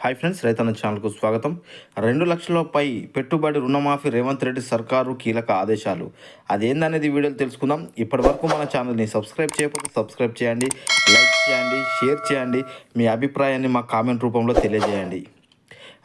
Hi friends రైతన్న ఛానల్కు స్వాగతం. రెండు లక్షలపై పెట్టుబడి రుణమాఫీ రేవంత్ రెడ్డి సర్కారు కీలక ఆదేశాలు. అదేందనేది వీడియోలు తెలుసుకుందాం. ఇప్పటి వరకు మన ఛానల్ని సబ్స్క్రైబ్ చేయకపోతే సబ్స్క్రైబ్ చేయండి లైక్ చేయండి షేర్ చేయండి. మీ అభిప్రాయాన్ని మా కామెంట్ రూపంలో తెలియజేయండి.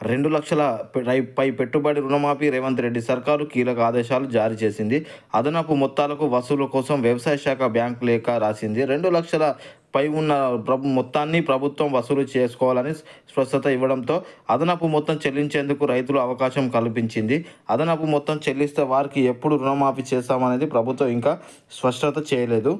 రెండు లక్షల రై- పై పెట్టుబడి రుణమాఫీ రేవంత్ రెడ్డి సర్కారు కీలక ఆదేశాలు జారీ చేసింది. అదనపు మొత్తాలకు వసూలు కోసం వ్యవసాయ శాఖ బ్యాంకు లేఖ రాసింది. రెండు లక్షల పై ఉన్న ప్రభు మొత్తాన్ని ప్రభుత్వం వసూలు చేసుకోవాలని స్పష్టత ఇవ్వడంతో అదనపు మొత్తం చెల్లించేందుకు రైతులు అవకాశం కల్పించింది. అదనపు మొత్తం చెల్లిస్తే వారికి ఎప్పుడు రుణమాఫీ చేస్తామనేది ప్రభుత్వం ఇంకా స్పష్టత చేయలేదు.